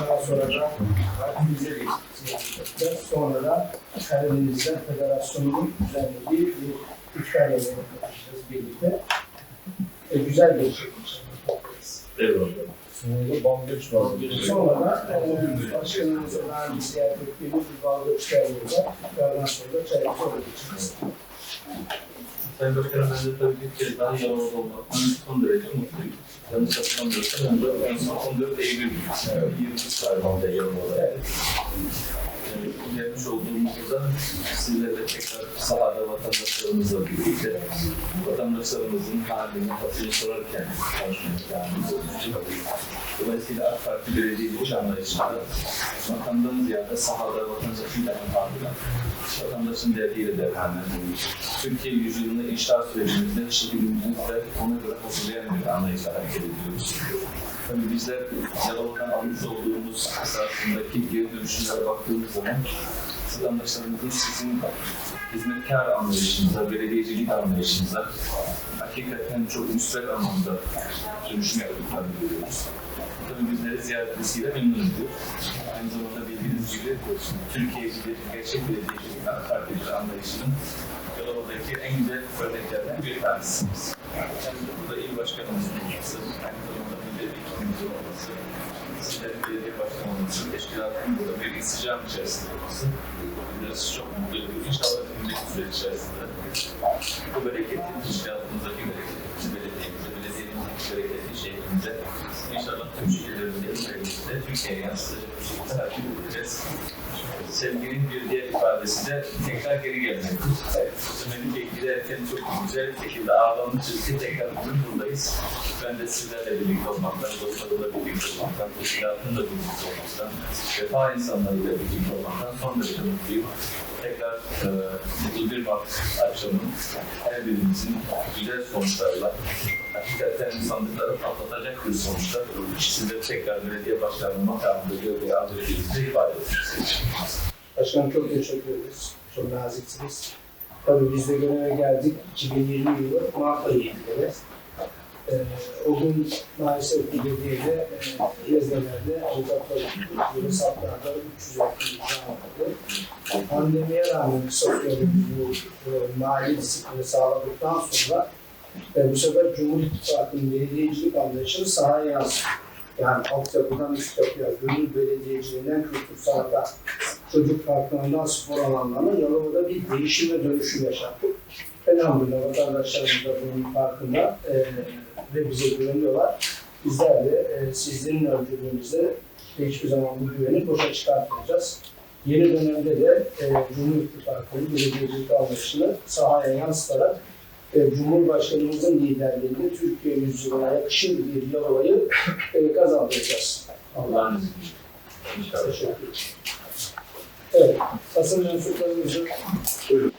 Daha sonra da Karadeniz'e geçtik. Sonra da Karadeniz'den Federasyonu'nun düzenlediği bir üçer yemeğe katılacağız birlikte. E, güzel geçecek. Eyvallah. Sonra Sonra da başkanımıza daha bir ziyaret ettiğimiz bir Bangöç geldiğinde yardan sonra da çayımıza geçeceğiz. Sayın Başkanım ben de tabii bir kez daha Yalova'da olmaktan son derece mutluyum. Yanlış hatırlamıyorsam ben de en son 14 Eylül 20 tarihinde Yalova'da. Gelmiş olduğumuzda sizlerle tekrar sahada vatandaşlarımızla birlikte vatandaşlarımızın halini, hatırını sorarken konuşmaya devam Dolayısıyla AK Parti belediyecilik anlayışında vatandaşın ziyade sahada vatandaşın dermanlarla vatandaşın derdiyle dermanlar. Türkiye yüzyılında inşaat sürecimizde şehrimizde ona göre hazırlayan bir anlayışla hareket ediyoruz. Tabii bizler Yalova'dan almış olduğumuz esasındaki geri dönüşümlere baktığımız zaman vatandaşlarımızın sizin hizmetkar anlayışınıza, belediyecilik anlayışınıza hakikaten çok müsbet anlamda dönüşüm yaptıklarını görüyoruz. Tabii bizleri ziyaretçisiyle memnunuz. Aynı zamanda bildiğiniz gibi Türkiye'de gerçek belediyecilik parti bir anlayışının Yalova'daki en güzel örneklerden bir tanesiniz. Hem de burada il başkanımızın olması, aynı zamanda millet ekibimizin olması, sizlerin belediye başkanı olması, teşkilatın burada bir isticam içerisinde olması biraz çok mutlu ediyor. İnşallah önümüzdeki süreç içerisinde bu bereketi, teşkilatımızdaki bereketi, Türkiye'ye takip edeceğiz. Sevginin bir diğer ifadesi de tekrar geri gelmektir. Evet, Melike giderken çok güzel bir şekilde ağırlanmış için tekrar bugün buradayız. Ben de sizlerle birlikte olmaktan, dostlarımla birlikte olmaktan, teşkilatımla birlikte olmaktan, vefa insanlarıyla birlikte olmaktan son derece mutluyum. Tekrar e, 31 Mart akşamı her birimizin güzel sonuçlarla hakikaten sandıkları patlatacak bir sonuçta sizleri tekrar belediye başkanlığı makamında görevli aldığınızı ifade ediyoruz. Başkanım çok teşekkür ederiz. Çok naziksiniz. Tabii biz de göreve geldik. 2020 yılı Mart ayıydı. Ee, o gün maalesef belediyede e, yeznelerde avukatlar gibi hesaplarda 300 akıllı vardı. Pandemiye rağmen sosyal bu e, mali disiplini sağladıktan sonra e, bu sefer Cumhur İttifakı'nın belediyecilik anlayışını sahaya yansıttı. Yani altyapıdan üst yapıya, gönül belediyeciliğinden kültür sanata, çocuk parklarından spor alanlarına Yalova'da bir değişim ve dönüşüm yaşattık. Elhamdülillah vatandaşlarımız da bunun farkında e, ve bize güveniyorlar. Bizler de e, sizlerin öncülüğünüzde hiçbir zaman bu güveni boşa çıkartmayacağız yeni dönemde de e, Cumhur İttifakı'nın belediyecilik algısını sahaya yansıtarak e, Cumhurbaşkanımızın liderliğinde Türkiye yüzyılına yakışır bir yalovayı e, kazandıracağız. Allah'ın izniyle. İnşallah. Teşekkür. Evet, basın mensuplarımızı buyurun.